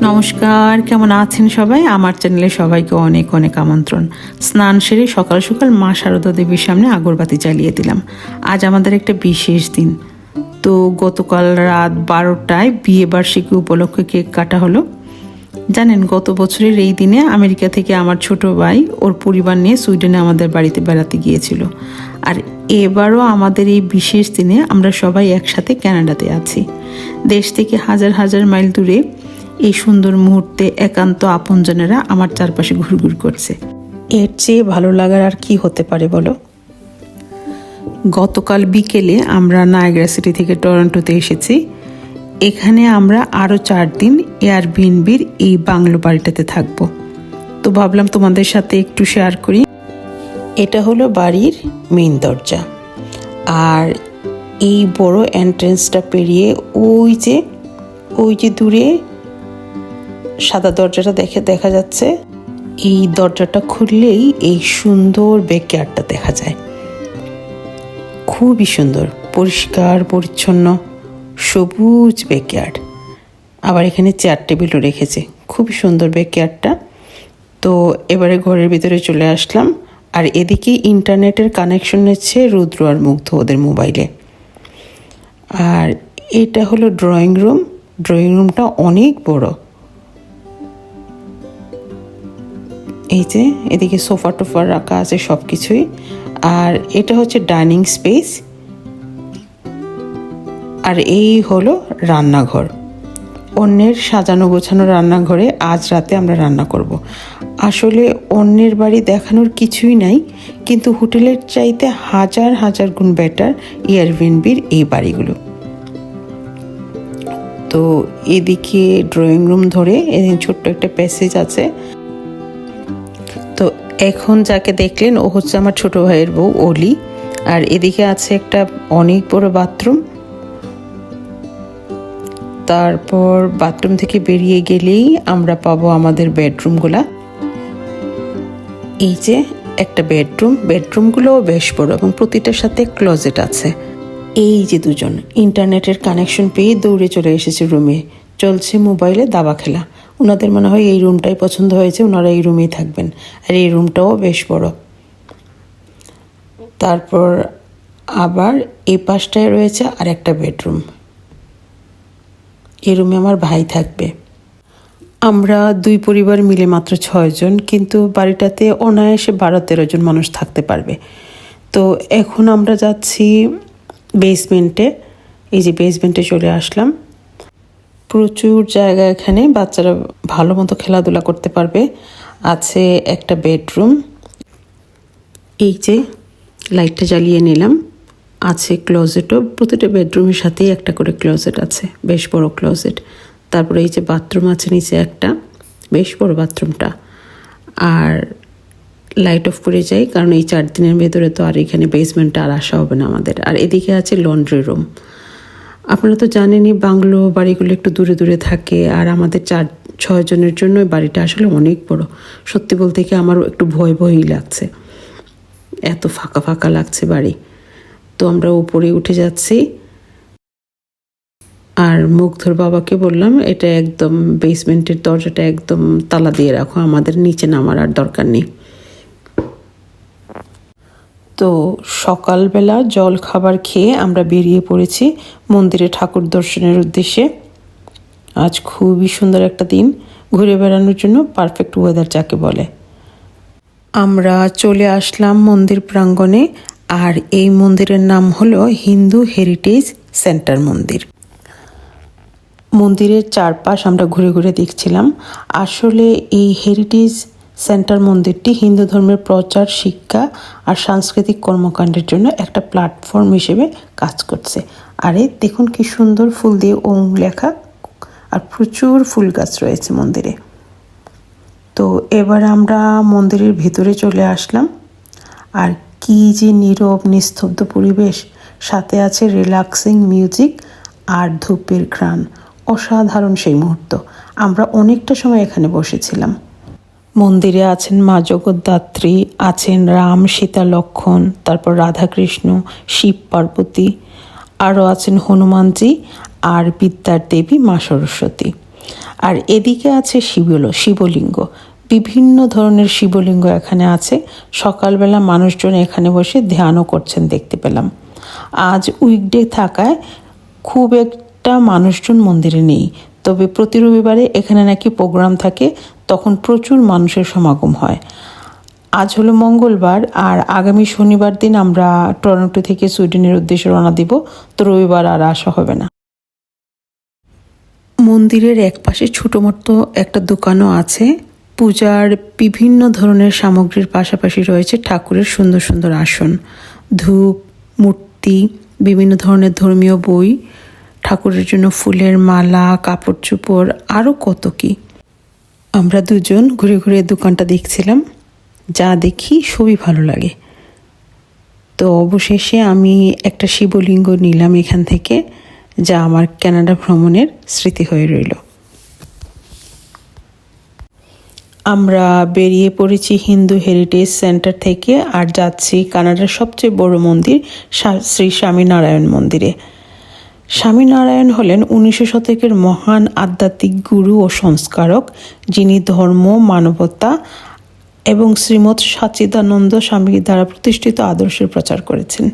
নমস্কার, কেমন আছেন সবাই? আমার চ্যানেলে সবাইকে অনেক অনেক আমন্ত্রণ। স্নান সেরে সকাল সকাল মা শারদা দেবীর সামনে আগরবাতি জ্বালিয়ে দিলাম। আজ আমাদের একটা বিশেষ দিন। তো গতকাল রাত বারোটায় বিয়ে বার্ষিকী উপলক্ষে কেক কাটা হলো। জানেন, গত বছরের এই দিনে আমেরিকা থেকে আমার ছোট ভাই ওর পরিবার নিয়ে সুইডেনে আমাদের বাড়িতে বেড়াতে গিয়েছিল। আর এবারও আমাদের এই বিশেষ দিনে আমরা সবাই একসাথে কানাডাতে আছি। দেশ থেকে হাজার হাজার মাইল দূরে এই সুন্দর মুহূর্তে একান্ত আপনজনেরা আমার চারপাশে ঘুরঘুর করছে। এর চেয়ে ভালো লাগার আর কি হতে পারে বলো? গতকাল বিকেলে আমরা নায়গ্রা সিটি থেকে টরন্টোতে এসেছি। এখানে আমরা আরও চার দিন এয়ারবিএনবির এই বাংলো বাড়িটাতে থাকব। তো ভাবলাম তোমাদের সাথে একটু শেয়ার করি। এটা হলো বাড়ির মেন দরজা। আর এই বড় এন্ট্রেন্সটা পেরিয়ে ওই যে ওই যে দূরে সাদা দরজাটা দেখে দেখা যাচ্ছে এই দরজাটা খুললেই এই সুন্দর ব্যাকয়ার্ডটা দেখা যায়। খুবই সুন্দর, পরিষ্কার, পরিচ্ছন্ন, সবুজ ব্যাকয়ার্ড আবার এখানে চেয়ার টেবিলও রেখেছে, খুবই সুন্দর ব্যাকয়ার্ডটা তো এবারে ঘরের ভিতরে চলে আসলাম, আর এদিকে ইন্টারনেটের কানেকশন নিচ্ছে রুদ্র আর মুগ্ধ ওদের মোবাইলে আর এটা হলো ড্রয়িং রুম ড্রয়িং রুমটা অনেক বড়। এই যে, এদিকে সোফা টোফা রাখা আছে সব কিছুই আর এটা হচ্ছে ডাইনিং স্পেস। আর এই হলো রান্নাঘর। অন্যের সাজানো গোছানো রান্নাঘরে আজ রাতে আমরা রান্না করব। আসলে অন্যের বাড়ি দেখানোর কিছুই নাই, কিন্তু হোটেলের চাইতে হাজার হাজার গুণ বেটার এয়ারবিএনবির এই বাড়িগুলো। তো এদিকে ড্রয়িং রুম ধরে এদিকে ছোট্ট একটা প্যাসেজ আছে। তো এখন যাকে দেখলেন, ও হচ্ছে আমার ছোট ভাইয়ের বউ, অলি। আর এদিকে আছে একটা অনেক বড় বাথরুম। তারপর বাথরুম থেকে বেরিয়ে গেলেই আমরা পাবো আমাদের বেডরুমগুলা। এই যে একটা বেডরুম, বেডরুমগুলোও বেশ বড় এবং প্রতিটার সাথে ক্লোজেট আছে। এই যে দুজন ইন্টারনেটের কানেকশন পেয়ে দৌড়ে চলে এসেছে রুমে চলছে মোবাইলে দাবা খেলা। ওনাদের মনে হয় এই রুমটাই পছন্দ হয়েছে ওনারা এই রুমেই থাকবেন। আর এই রুমটাও বেশ বড়। তারপর আবার এই পাশটায় রয়েছে আর একটা বেডরুম এই রুমে আমার ভাই থাকবে। আমরা দুই পরিবার মিলে মাত্র ছয়জন কিন্তু বাড়িটাতে অনায়াসে বারো তেরো জন মানুষ থাকতে পারবে। তো এখন আমরা যাচ্ছি বেসমেন্টে এই যে বেসমেন্টে চলে আসলাম। প্রচুর জায়গা এখানে বাচ্চারা ভালো মতো খেলাধুলা করতে পারবে। আছে একটা বেডরুম। এই যে লাইটটা জ্বালিয়ে নিলাম। আছে ক্লোজেটও। প্রতিটা বেডরুমের সাথেই একটা করে ক্লোজেট আছে। বেশ বড় ক্লোজেট। তারপরে এই যে বাথরুম আছে নিচে একটা। বেশ বড় বাথরুমটা। আর লাইট অফ করে যাই, কারণ এই চার দিনের ভেতরে তো আর এখানে বেসমেন্টটা আর আসা হবে না আমাদের। আর এদিকে আছে লন্ড্রি রুম আপনারা তো জানেনই বাংলো বাড়িগুলো একটু দূরে দূরে থাকে আর আমাদের চার ছয়জনের জন্য বাড়িটা আসলে অনেক বড়। সত্যি বলতে কি আমারও একটু ভয় ভয়ই লাগছে। এত ফাঁকা ফাঁকা লাগছে বাড়ি। তো আমরা উপরে উঠে যাচ্ছি। আর মুগ্ধর বাবাকে বললাম, এটা একদম বেসমেন্টের দরজাটা একদম তালা দিয়ে রাখো, আমাদের নিচে নামার আর দরকার নেই। তো সকালবেলা জল খাবার খেয়ে আমরা বেরিয়ে পড়েছি মন্দিরে ঠাকুর দর্শনের উদ্দেশ্যে। আজ খুবই সুন্দর একটা দিন, ঘুরে বেড়ানোর জন্য পারফেক্ট ওয়েদার যাকে বলে। আমরা চলে আসলাম মন্দির প্রাঙ্গণে, আর এই মন্দিরের নাম হলো হিন্দু হেরিটেজ সেন্টার মন্দির। মন্দিরের চারপাশ আমরা ঘুরে ঘুরে দেখছিলাম। আসলে এই হেরিটেজ সেন্টার মন্দিরটি হিন্দু ধর্মের প্রচার, শিক্ষা আর সাংস্কৃতিক কর্মকাণ্ডের জন্য একটা প্ল্যাটফর্ম হিসেবে কাজ করছে। আরে, দেখুন কি সুন্দর ফুল দিয়ে ওং লেখা আর প্রচুর ফুল গাছ রয়েছে মন্দিরে। তো এবার আমরা মন্দিরের ভিতরে চলে আসলাম। আর কি যে নীরব, নিস্তব্ধ পরিবেশ, সাথে আছে রিল্যাক্সিং মিউজিক আর ধূপের ঘ্রাণ। অসাধারণ সেই মুহূর্ত। আমরা অনেকটা সময় এখানে বসেছিলাম। মন্দিরে আছেন মা জগদ্ধাত্রী, আছেন রাম, সীতা, লক্ষণ, তারপর রাধাকৃষ্ণ, শিব, পার্বতী, আরও আছেন হনুমানজি আর বিদ্যার দেবী মা সরস্বতী। আর এদিকে আছে শিবল, শিবলিঙ্গ। বিভিন্ন ধরনের শিবলিঙ্গ এখানে আছে। সকালবেলা মানুষজন এখানে বসে ধ্যানও করছেন, দেখতে পেলাম। আজ উইকডে থাকায় খুব একটা মানুষজন মন্দিরে নেই। তবে প্রতি রবিবারে এখানে নাকি প্রোগ্রাম থাকে, তখন প্রচুর মানুষের সমাগম হয়। আজ হলো মঙ্গলবার, আর আগামী শনিবার দিন আমরা টরন্টো থেকে সুইডেনের উদ্দেশ্যে রওনা দিব, তো রবিবার আর আসা হবে না। মন্দিরের একপাশে ছোটো মতো একটা দোকানও আছে। পূজার বিভিন্ন ধরনের সামগ্রীর পাশাপাশি রয়েছে ঠাকুরের সুন্দর সুন্দর আসন। ধূপ, মূর্তি, বিভিন্ন ধরনের ধর্মীয় বই ঠাকুরের জন্য ফুলের মালা, কাপড় চোপড় আরও কত কি। আমরা দুজন ঘুরে ঘুরে দোকানটা দেখছিলাম, যা দেখি সবই ভালো লাগে। তো অবশেষে আমি একটা শিবলিঙ্গ নিলাম এখান থেকে, যা আমার কানাডা ভ্রমণের স্মৃতি হয়ে রইল। আমরা বেরিয়ে পড়েছি হিন্দু হেরিটেজ সেন্টার থেকে আর যাচ্ছি কানাডার সবচেয়ে বড় মন্দির শ্রী স্বামীনারায়ণ মন্দিরে। স্বামীনারায়ণ হলেন উনিশশো শতকের মহান আধ্যাত্মিক গুরু ও সংস্কারক, যিনি ধর্ম, মানবতা এবং শ্রীমৎ সচিদানন্দ স্বামীর দ্বারা প্রতিষ্ঠিত আদর্শের প্রচার করেছেন।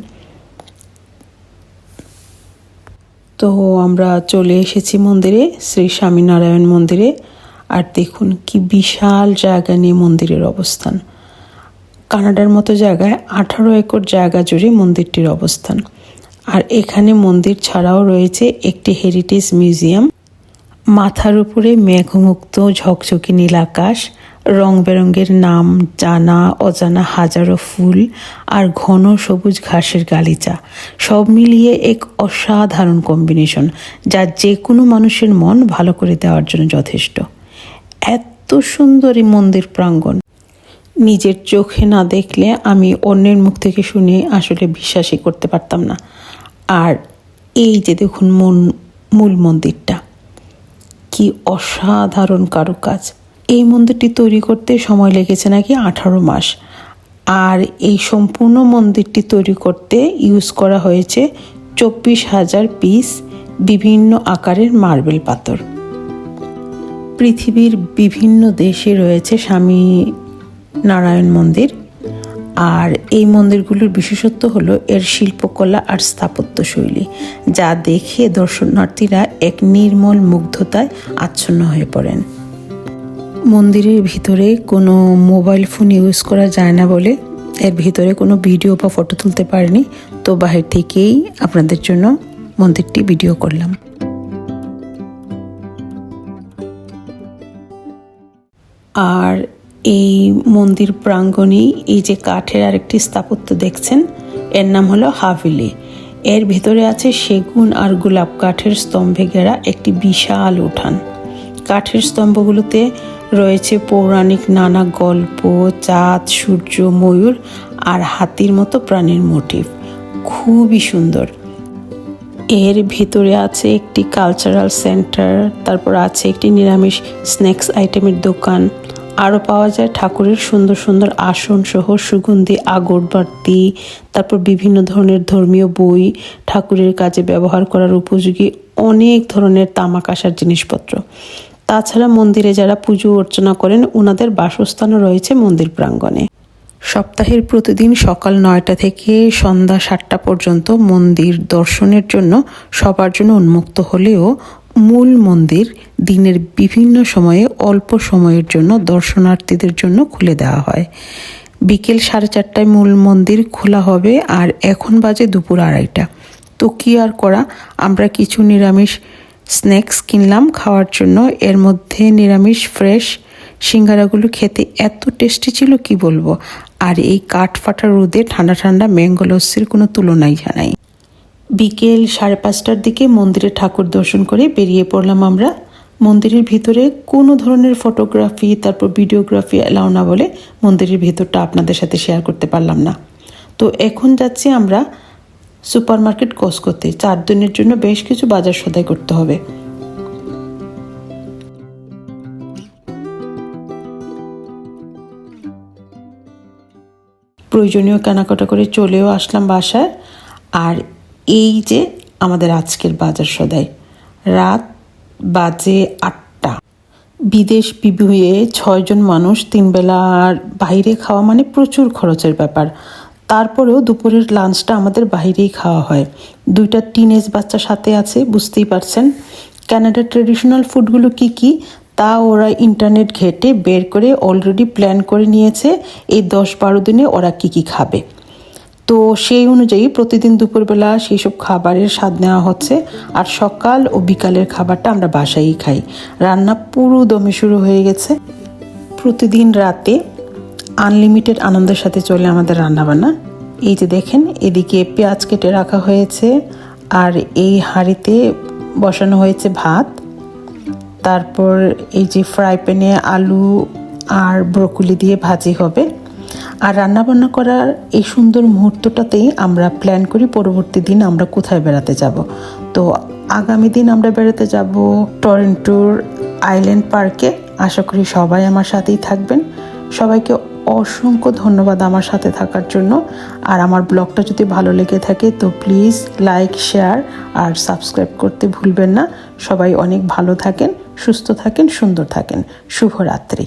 তো আমরা চলে এসেছি মন্দিরে, শ্রী স্বামীনারায়ণ মন্দিরে। আর দেখুন কি বিশাল জায়গা নিয়ে মন্দিরের অবস্থান। কানাডার মতো জায়গায় আঠারো একর জায়গা জুড়ে মন্দিরটির অবস্থান। আর এখানে মন্দির ছাড়াও রয়েছে একটি হেরিটেজ মিউজিয়াম মাথার উপরে মেঘমুক্ত, ঝকঝকে নীল আকাশ, রং বেরঙের নাম জানা অজানা হাজারো ফুল আর ঘন সবুজ ঘাসের গালিচা। সব মিলিয়ে এক অসাধারণ কম্বিনেশন যা যে কোনো মানুষের মন ভালো করে দেওয়ার জন্য যথেষ্ট। এত সুন্দর এই মন্দির প্রাঙ্গণ। নিজের চোখে না দেখলে আমি অন্যের মুখ থেকে শুনে আসলে বিশ্বাসই করতে পারতাম না। আর এই যে দেখুন মন মূল মন্দিরটা, কি অসাধারণ কারুকাজ। এই মন্দিরটি তৈরি করতে সময় লেগেছে নাকি আঠারো মাস। আর এই সম্পূর্ণ মন্দিরটি তৈরি করতে ইউজ করা হয়েছে চব্বিশ হাজার পিস বিভিন্ন আকারের মার্বেল পাথর। পৃথিবীর বিভিন্ন দেশে রয়েছে স্বামী নারায়ণ মন্দির। আর এই মন্দিরগুলোর বিশেষত্ব হলো এর শিল্পকলা আর স্থাপত্য শৈলী, যা দেখে দর্শনার্থীরা এক নির্মল মুগ্ধতায় আচ্ছন্ন হয়ে পড়েন। মন্দিরের ভিতরে কোনো মোবাইল ফোন ইউজ করা যায় না বলে এর ভিতরে কোনো ভিডিও বা ফটো তুলতে পারিনি, তো বাহির থেকেই আপনাদের জন্য মন্দিরটি ভিডিও করলাম। আর এই মন্দির প্রাঙ্গণেই এই যে কাঠের আরেকটি স্থাপত্য দেখছেন, এর নাম হলো হাভিলি। এর ভেতরে আছে সেগুন আর গোলাপ কাঠের স্তম্ভে ঘেরা একটি বিশাল উঠান। কাঠের স্তম্ভগুলোতে রয়েছে পৌরাণিক নানা গল্প, চাঁদ, সূর্য, ময়ূর আর হাতির মতো প্রাণীর মোটিভ। খুবই সুন্দর। এর ভেতরে আছে একটি কালচারাল সেন্টার তারপর আছে একটি নিরামিষ স্ন্যাক্স আইটেমের দোকান। আরও পাওয়া যায় ঠাকুরের সুন্দর সুন্দর আসন সহ সুগন্ধি, আগরবাতি, তারপর বিভিন্ন ধরনের ধর্মীয় বই ঠাকুরের কাজে ব্যবহার করার উপযোগী অনেক ধরনের তামাক আসার জিনিসপত্র। তাছাড়া মন্দিরে যারা পুজো অর্চনা করেন ওনাদের বাসস্থানও রয়েছে মন্দির প্রাঙ্গণে। সপ্তাহের প্রতিদিন সকাল নয়টা থেকে সন্ধ্যা সাতটা পর্যন্ত মন্দির দর্শনের জন্য সবার জন্য উন্মুক্ত হলেও মূল মন্দির দিনের বিভিন্ন সময়ে অল্প সময়ের জন্য দর্শনার্থীদের জন্য খুলে দেওয়া হয়। বিকেল সাড়ে চারটায় মূল মন্দির খোলা হবে আর এখন বাজে দুপুর আড়াইটা। তো কি আর করা? আমরা কিছু নিরামিষ স্ন্যাক্স কিনলাম খাওয়ার জন্য। এর মধ্যে নিরামিষ, ফ্রেশ সিঙ্গারাগুলো খেতে এত টেস্টি ছিল কি বলব? আর এই কাঠ ফাটা রোদে ঠান্ডা ঠান্ডা ম্যাঙ্গো লস্যির কোনো তুলনাই জানাই বিকেল সাড়ে পাঁচটার দিকে মন্দিরে ঠাকুর দর্শন করে বেরিয়ে পড়লাম আমরা। মন্দিরের ভিতরে কোনো ধরনের ফটোগ্রাফি তারপর ভিডিওগ্রাফি অ্যালাউ না বলে মন্দিরের ভিতরটা আপনাদের সাথে শেয়ার করতে পারলাম না। তো এখন যাচ্ছি আমরা সুপার মার্কেট কোর্স করতে চার দিনের জন্য বেশ কিছু বাজার সদাই করতে হবে। প্রয়োজনীয় কেনাকাটা করে চলেও আসলাম বাসায়। আর এই যে আমাদের আজকের বাজার সদাই। রাত বাজে আটটা। বিদেশ বিবি ছয়জন মানুষ তিন বেলার বাইরে খাওয়া মানে প্রচুর খরচের ব্যাপার। তারপরেও দুপুরের লাঞ্চটা আমাদের বাইরেই খাওয়া হয়। দুইটা টিনেজ বাচ্চা সাথে আছে, বুঝতেই পারছেন? কানাডার ট্রেডিশনাল ফুডগুলো কি কি? তা ওরা ইন্টারনেট ঘেটে বের করে অলরেডি প্ল্যান করে নিয়েছে। এই দশ বারো দিনে ওরা কি কি খাবে? তো সেই অনুযায়ী প্রতিদিন দুপুরবেলা সেই সব খাবারের স্বাদ নেওয়া হচ্ছে। আর সকাল ও বিকালের খাবারটা আমরা বাসায়ই খাই। রান্না পুরো দমে শুরু হয়ে গেছে। প্রতিদিন রাতে আনলিমিটেড আনন্দের সাথে চলে আমাদের রান্নাবান্না। এই যে দেখেন, এদিকে পেঁয়াজ কেটে রাখা হয়েছে। আর এই হাঁড়িতে বসানো হয়েছে ভাত। তারপর এই যে ফ্রাই প্যানে আলু আর ব্রকুলি দিয়ে ভাজি হবে। আর রান্নাবান্না করার এই সুন্দর মুহূর্তটাতেই আমরা প্ল্যান করি পরবর্তী দিন আমরা কোথায় বেড়াতে যাব। তো আগামী দিন আমরা বেড়াতে যাব টরেন্টোর আইল্যান্ড পার্কে। আশা করি সবাই আমার সাথেই থাকবেন। সবাইকে অসংখ্য ধন্যবাদ আমার সাথে থাকার জন্য। আর আমার ব্লগটা যদি ভালো লেগে থাকে তো প্লিজ লাইক শেয়ার আর সাবস্ক্রাইব করতে ভুলবেন না। সবাই অনেক ভালো থাকেন, সুস্থ থাকেন, সুন্দর থাকেন। শুভরাত্রি।